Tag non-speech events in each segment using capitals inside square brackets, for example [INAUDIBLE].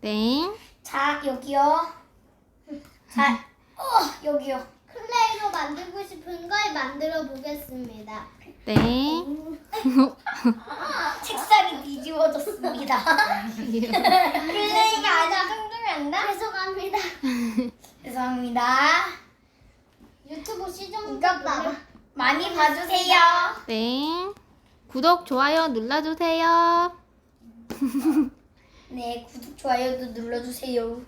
땡. 자, 여기요. 자, 어, 여기요. 클레이로 만들고 싶은 걸 만들어 보겠습니다. 땡. [LAUGHS] 책상이 뒤집어졌습니다. [LAUGHS] 클레이가 아주 뚱뚱한다? 죄송합니다. [LAUGHS] 죄송합니다. 유튜브 시청 이것 봐. 많이 봐주세요. 땡. 구독, 좋아요 눌러주세요. 네, 구독, 좋아요도 눌러주세요.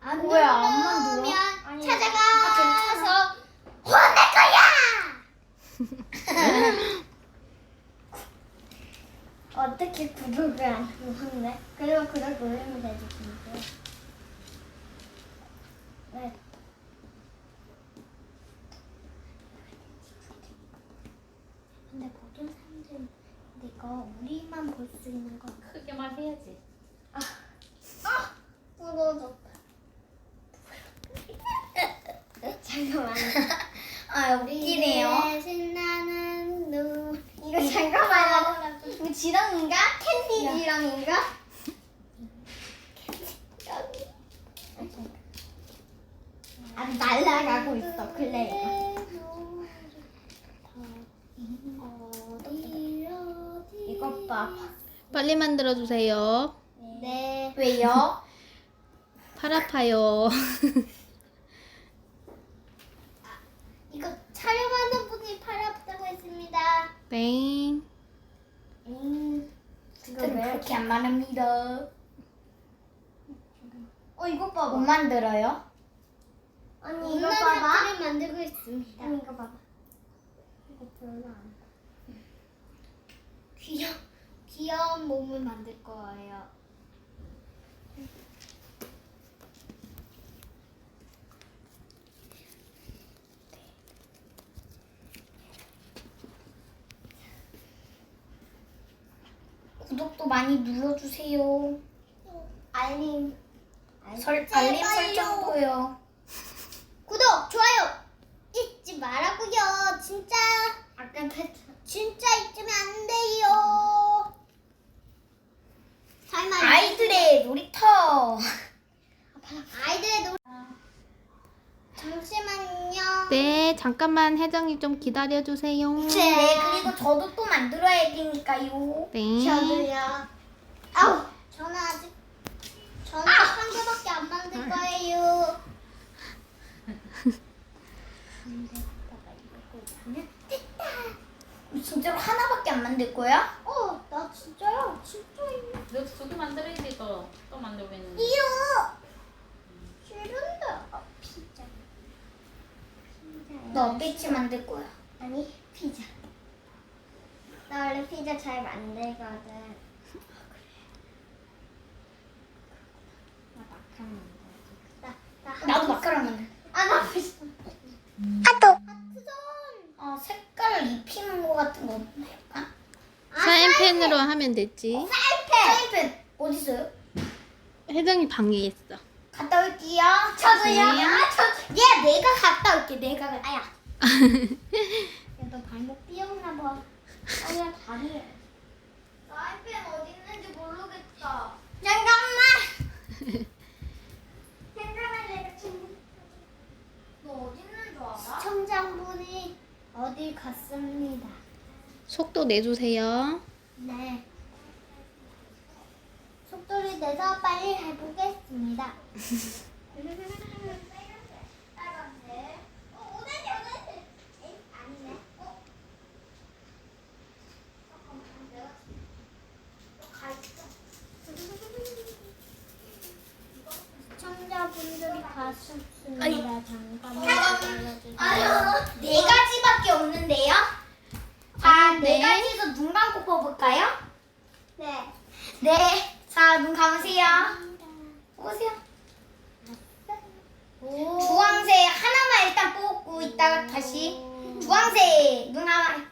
안 뭐야, 안 만들어? 누르면 아니, 찾아가. 아, 찾아서 혼낼 거야! [LAUGHS] 어떻게 구독을 안 눌렀네? 그리고 구독 누르면 되지. 네. 근데 모든 사람들은 이거 우리만 볼 수 있는 거 크게 말해야지. 부러졌다. 잠깐만. 아, 웃기네요. 신나는 눈. 이거 잠깐만요. 이거 지렁인가? 캔디 지렁인가? 아 날아가고 있어 클레이가. 이 것 봐. 빨리 만들어 주세요. 네. 왜요? [LAUGHS] 팔 아파요. [LAUGHS] 이거 촬영하는 분이 팔 아프다고 했습니다. 땡. 음. 저는 그렇게 안 말합니다. 어 이거 봐봐. 못 만들어요? 아니 이거 봐봐. 만들고 있습니다. 아니 이거 봐봐. 이거 별로 안. 귀여 귀여운 몸을 만들 거예요. 구독도 많이 눌러주세요. 알림. 설, 알림 설정도요. 구독 좋아요 잊지 말라고요. 진짜. 아까 진짜 잊으면 안 돼요. 설마 아이들의 놀이터. 아이들의 노. 잠시만요. 네, 잠깐만 혜정이 좀 기다려주세요. 네, 그리고 저도 또 만들어야 되니까요. 땡. 저도요. 아우, 저는 아직 저는 한 개밖에 안 만들 거예요. 진짜로 하나밖에 안 만들 거야? 어, 나 진짜요? 진짜요? 너두개 만들어야지 또. 또 만들면. 이요. 싫은데. 어, 피자. 피자. 너 어깨치 만들 거야. 아니 피자. 나 원래 피자 잘 만들거든. 나 마카롱 나 나도 마카롱 만들. 아, 나 피자. 아또. 하트전. 어, 색깔 입히는 거 같은 거 없나 약간? 사인펜으로 하면 되지. 사인펜. 사인펜 어디 있어요? 혜정이 방에 있어. 갔다 올게요. 저도요. 네. 아, 저. 얘 내가 갔다 올게. 내가 가. 아야. [LAUGHS] 야, 너 발목 삐었나 봐. 아야, 다리. 사인펜 어디 있는지 모르겠다. 잠깐만. 잠깐만, 내가 좀. 너 어디 있는 줄 알아? 시청자분이 어디 갔습니다. 속도 내주세요. 네. 속도를 내서 빨리 해보겠습니다. 시청자분들이. 잠깐만 기다려주세요. 아유, 네 가지밖에 없는데요? 자, 네 가지에서 눈 감고 뽑을까요? 네. 네. 자, 눈 감으세요. 오세요. 오. 주황색 하나만 일단 뽑고 이따가 다시 주황색 눈 감아.